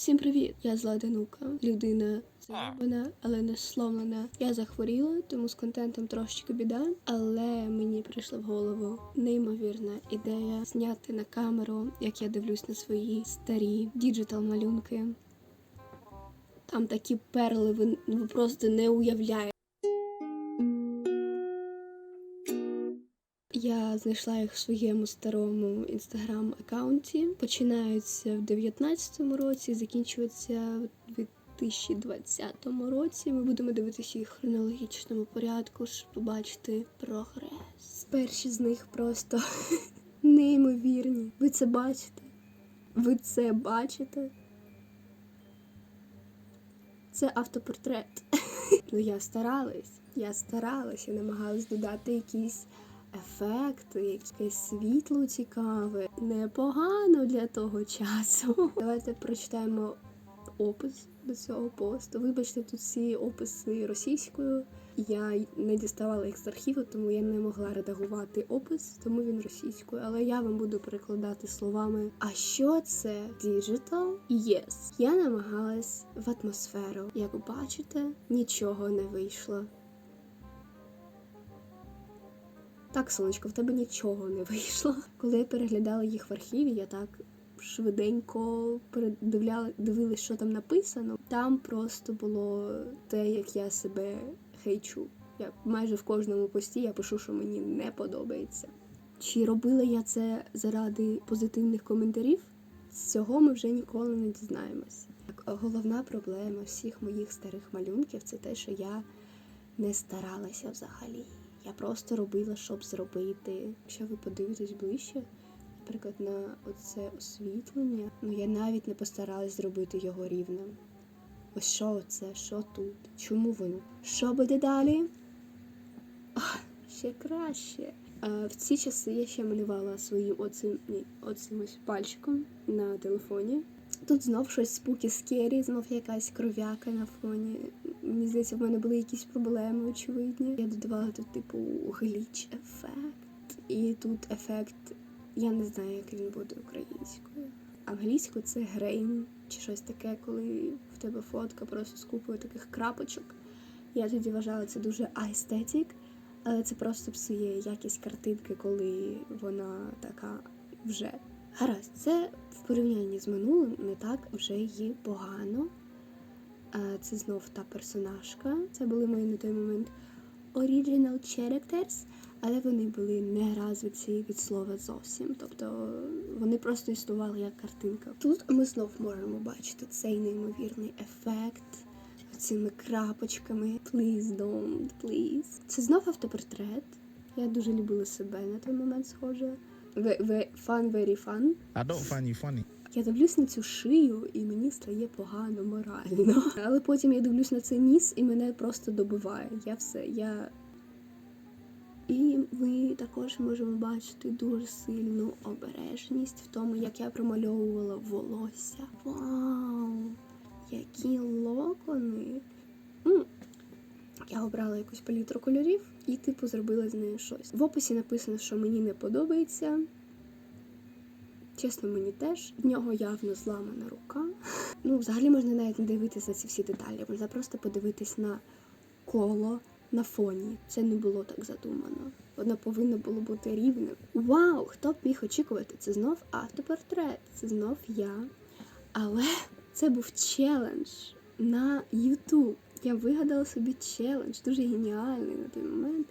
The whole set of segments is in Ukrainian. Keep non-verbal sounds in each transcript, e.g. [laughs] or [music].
Всім привіт! Я зла Данука, людина заїбана, але не сломлена. Я захворіла, тому з контентом трошечки біда. Але мені прийшла в голову неймовірна ідея зняти на камеру, як я дивлюсь на свої старі діджитал малюнки. Там такі перли, ви, ви просто не уявляєте. Я знайшла їх в своєму старому інстаграм аккаунті. Починаються в 19-му році, закінчуються в 2020 році. Ми будемо дивитися їх в хронологічному порядку, щоб побачити прогрес. Перші з них просто [laughs] неймовірні. Ви це бачите? Ви це бачите? Це автопортрет. [laughs] Ну я старалась. Я старалась, я намагалась додати якісь ефекти, якесь світло цікаве. Непогано для того часу. [laughs] Давайте прочитаємо опис до цього посту. Вибачте, тут всі описи російською. Я не діставала їх з архіву, тому я не могла редагувати опис, тому він російською. Але я вам буду перекладати словами. А що це? Digital? Yes. Я намагалась в атмосферу. Як бачите, нічого не вийшло. Так, сонечко, в тебе нічого не вийшло. Коли я переглядала їх в архіві, я так швиденько передивляла, дивилась, що там написано. Там просто було те, як я себе хейчу. Я майже в кожному пості я пишу, що мені не подобається. Чи робила я це заради позитивних коментарів? Цього ми вже ніколи не дізнаємось. Головна проблема всіх моїх старих малюнків це те, що я не старалася взагалі. Я просто робила, щоб зробити. Якщо ви подивитесь ближче, наприклад, на оце освітлення, ну я навіть не постаралась зробити його рівним. Ось що це, що тут? Чому воно? Що буде далі? Ах, ще краще. А, в ці часи я ще малювала своїм оцим, ні, оцим ось пальчиком на телефоні. Тут знов щось спуки скері, знов якась кров'яка на фоні. Мені здається, в мене були якісь проблеми, очевидні. Я додавала тут, типу, гліч ефект. І тут ефект, я не знаю, як він буде українською. Англійською це грейн чи щось таке, коли в тебе фотка просто з купою таких крапочок. Я тоді вважала це дуже aesthetic, але це просто псує якість картинки, коли вона така вже. Гаразд, це в порівнянні з минулим не так вже і погано. Це знов та персонажка. Це були мої на той момент original characters, але вони були не розвиті від слова зовсім. Тобто вони просто існували як картинка. Тут ми знов можемо бачити цей неймовірний ефект цими крапочками. Please don't, please. Це знов автопортрет. Я дуже любила себе на той момент, схоже. Fun, very fun. I don't find you funny. Я дивлюсь на цю шию, і мені стає погано морально. [laughs] Але потім я дивлюсь на цей ніс, і мене просто добиває. Я все, я. І ми також можемо бачити дуже сильну обережність в тому, як я промальовувала волосся. Вау! Які локони! М, Я обрала якусь палітру кольорів і, типу, зробила з нею щось. В описі написано, що мені не подобається. Чесно, мені теж в нього явно зламана рука. Ну, взагалі можна навіть не дивитися на ці всі деталі, можна просто подивитись на коло на фоні. Це не було так задумано. Воно повинно було бути рівним. Вау! Хто б міг очікувати? Це знов автопортрет, це знов я. Але це був челендж на YouTube. Я вигадала собі челендж, дуже геніальний на той момент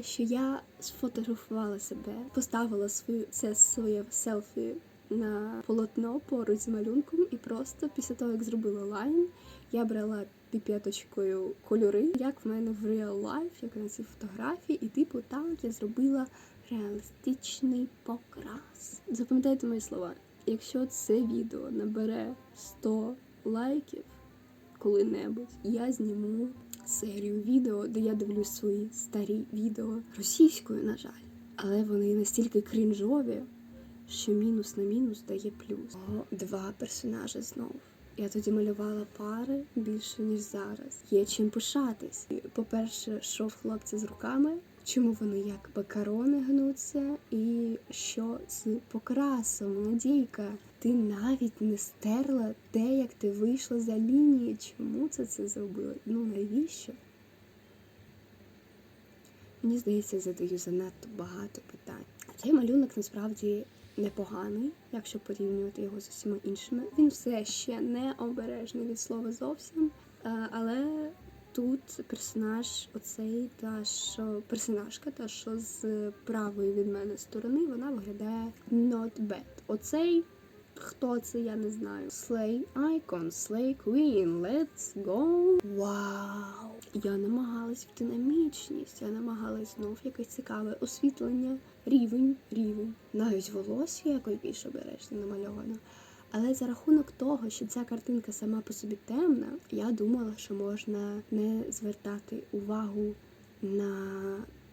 що я сфотографувала себе, поставила свою це своє селфі на полотно поруч з малюнком, і просто після того, як зробила лайн, я брала піпеточкою кольори, як в мене в real life, як на цій фотографії, і типу так я зробила реалістичний покрас. Запам'ятайте мої слова. Якщо це відео набере 100 лайків коли-небудь, я зніму серію відео, де я дивлюсь свої старі відео російською, на жаль. Але вони настільки крінжові, що мінус на мінус дає плюс. О, два персонажі знов. Я тоді малювала пари більше ніж зараз. Є чим пишатись. По-перше, шов хлопця з руками, чому вони як макарони гнуться, і що з покрасом, Надійка. Ти навіть не стерла те, як ти вийшла за лінії. Чому це це зробила? Ну навіщо? Мені здається, задаю занадто багато питань. Цей малюнок насправді непоганий, якщо порівнювати його з усіма іншими. Він все ще не обережний від слова зовсім. Е, Але тут персонаж, оцей та що персонажка, та що з правої від мене сторони, вона виглядає not bad. Оцей. Хто це, я не знаю. Slay Icon, Slay Queen, let's go! Вау! Я намагалась в динамічність, я намагалась знов якесь цікаве освітлення, рівень, рівень. Навіть волосся якось більш обережно намальовано. Але за рахунок того, що ця картинка сама по собі темна, я думала, що можна не звертати увагу на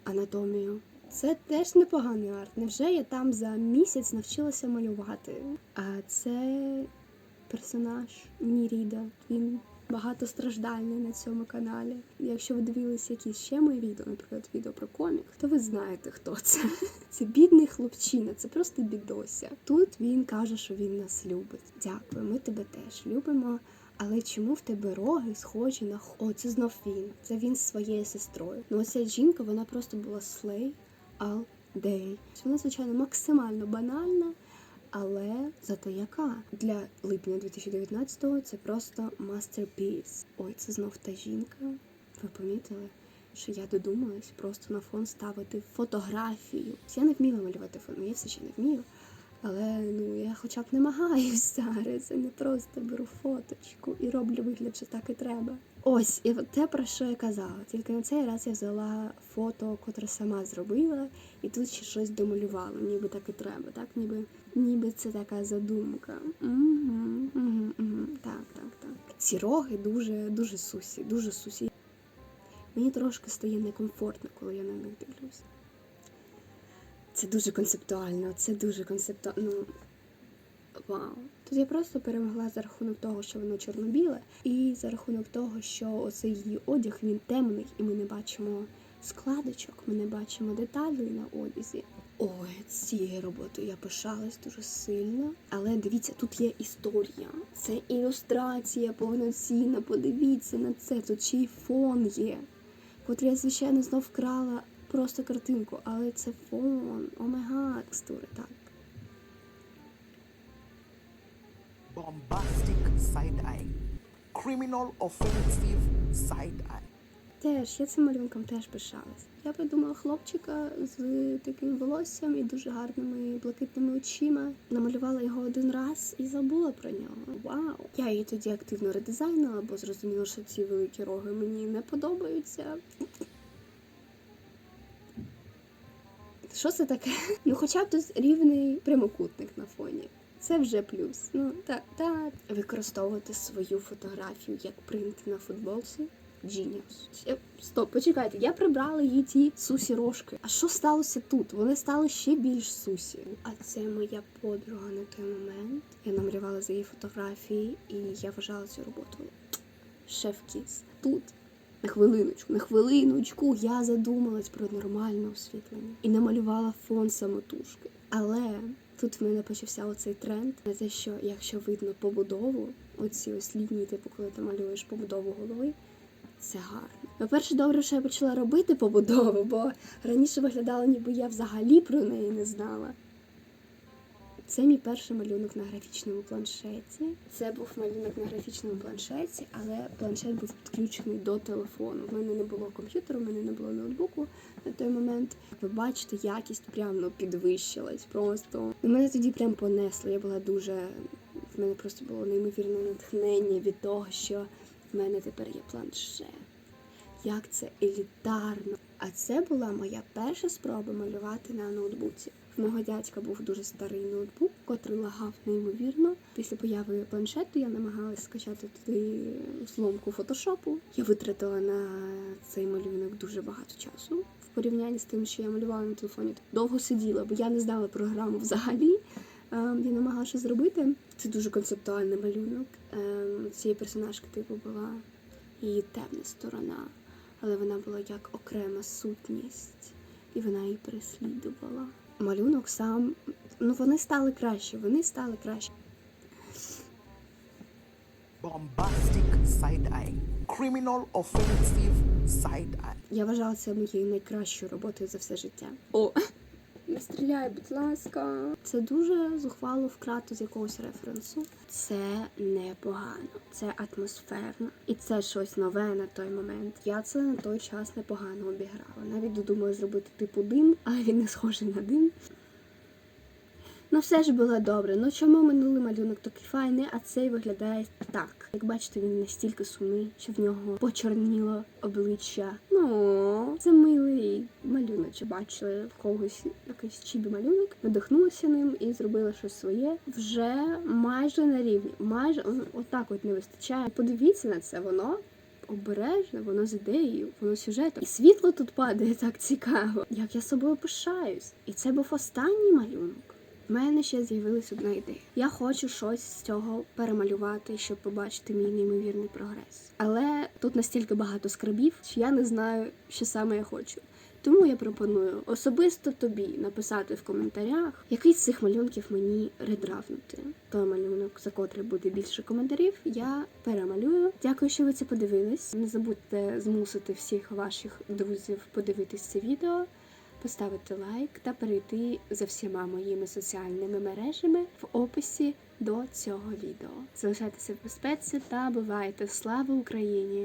анатомію. Це теж непоганий арт. Невже я там за місяць навчилася малювати? А це персонаж Ніріда. Він багатостраждальний на цьому каналі. Якщо ви дивилися якісь ще мої відео, наприклад, відео про комік, то ви знаєте, хто це. [laughs] Це бідний хлопчина, це просто бідося. Тут він каже, що він нас любить. Дякую, ми тебе теж любимо. Але чому в тебе роги схожі на О, це знов він. Це він з своєю сестрою. Ну оця жінка, вона просто була слей all day. Вона, звичайно, максимально банальна, але зато яка для липня 2019-го це просто masterpiece. Ой, це знов та жінка. Ви помітили, що я додумалась просто на фон ставити фотографію. Я не вміла малювати фон, ну, я все ще не вмію. Але ну я хоча б намагаюсь [laughs] зараз, а не просто беру фоточку і роблю вигляд, що так і треба. Ось, і те, про що я казала. Тільки на цей раз я взяла фото, котре сама зробила, і тут ще щось домалювала, ніби так і треба, так? Ніби, ніби це така задумка. Угу, угу, угу. Так, так, так. Ці роги дуже, дуже сусі, дуже сусі. Мені трошки стає некомфортно, коли я на них дивлюсь. Це дуже концептуально, це дуже концептуально. Ну, вау. Тут я просто перемогла за рахунок того, що воно чорно-біле, і за рахунок того, що оцей її одяг він темний, і ми не бачимо складочок, ми не бачимо деталей на одязі. Ой, цією роботою я пишалась дуже сильно. Але дивіться, тут є історія. Це ілюстрація повноцінна. Подивіться на це. Тут ще й фон є. Котрий я, звичайно, знов вкрала просто картинку, але це фон. О май текстури, так. bombastic side eye, criminal offensive side eye. Теж я цим малюнком теж пишалась. Я придумала хлопчика з таким волоссям і дуже гарними блакитними очима. Намалювала його один раз і забула про нього. Вау! Я її тоді активно редизайнила, бо зрозуміла, що ці великі роги мені не подобаються. Що це таке? [laughs] Ну, хоча б тут рівний прямокутник на фоні. Це вже плюс. Ну так, так. Використовувати свою фотографію як принт на футболці. Genius. Е, Стоп, почекайте, я прибрала її ті сусі рожки. А що сталося тут? Вони стали ще більш сусі. А це моя подруга на той момент. Я намалювала за її фотографії, і я вважала цю роботу шеф-кіс. Тут на хвилиночку, на хвилиночку я задумалась про нормальне освітлення і намалювала фон самотужки. Але тут в мене почався оцей тренд на те, що якщо видно побудову, оці ось лінії, типу, коли ти малюєш побудову голови, це гарно. По-перше, добре, що я почала робити побудову, бо раніше виглядало, ніби я взагалі про неї не знала. Це мій перший малюнок на графічному планшеті. Це був малюнок на графічному планшеті, але планшет був підключений до телефону. У мене не було комп'ютера, у мене не було ноутбуку на той момент. Ви бачите, якість прям ну, підвищилась просто. І мене тоді прям понесло. Я була дуже. В мене просто було неймовірне натхнення від того, що в мене тепер є планшет. Як це елітарно. А це була моя перша спроба малювати на ноутбуці. В мого дядька був дуже старий ноутбук, котрий лагав неймовірно. Після появи планшету я намагалась скачати туди зломку фотошопу. Я витратила на цей малюнок дуже багато часу. В порівнянні з тим, що я малювала на телефоні, довго сиділа, бо я не знала програму взагалі. Ем, Я намагалася зробити. Це дуже концептуальний малюнок. Ем, Цієї персонажки типу була її темна сторона, але вона була як окрема сутність. і вона її переслідувала. Малюнок сам, ну вони стали краще, вони стали краще. bombastic side eye, criminal offensive side eye. Я вважала це моєю найкращою роботою за все життя. О, не стріляй, будь ласка. Це дуже зухвало вкрату з якогось референсу. Це непогано, це атмосферно, і це щось нове на той момент. Я це на той час непогано обіграла. Навіть додумала зробити типу дим, але він не схожий на дим. Ну, все ж було добре. Ну чому минулий малюнок такий файний, а цей виглядає так. Як бачите, він настільки сумний, що в нього почорніло обличчя. Ну, це милий малюнок. Чи бачили в когось якийсь чібі малюнок, надихнулася ним і зробила щось своє. Вже майже на рівні. Майже отак от не вистачає. Подивіться на це, воно. Обережно, воно з ідеєю, воно сюжетом. І світло тут падає так цікаво. Як я собою пишаюсь. І це був останній малюнок. У мене ще з'явилась одна ідея. Я хочу щось з цього перемалювати, щоб побачити мій неймовірний прогрес. Але тут настільки багато скрабів, що я не знаю, що саме я хочу. Тому я пропоную особисто тобі написати в коментарях, який з цих малюнків мені редравнути. Той малюнок, за котрий буде більше коментарів, я перемалюю. Дякую, що ви це подивились. Не забудьте змусити всіх ваших друзів подивитись це відео поставити лайк та перейти за всіма моїми соціальними мережами в описі до цього відео. Залишайтеся в безпеці та бувайте! Слава Україні!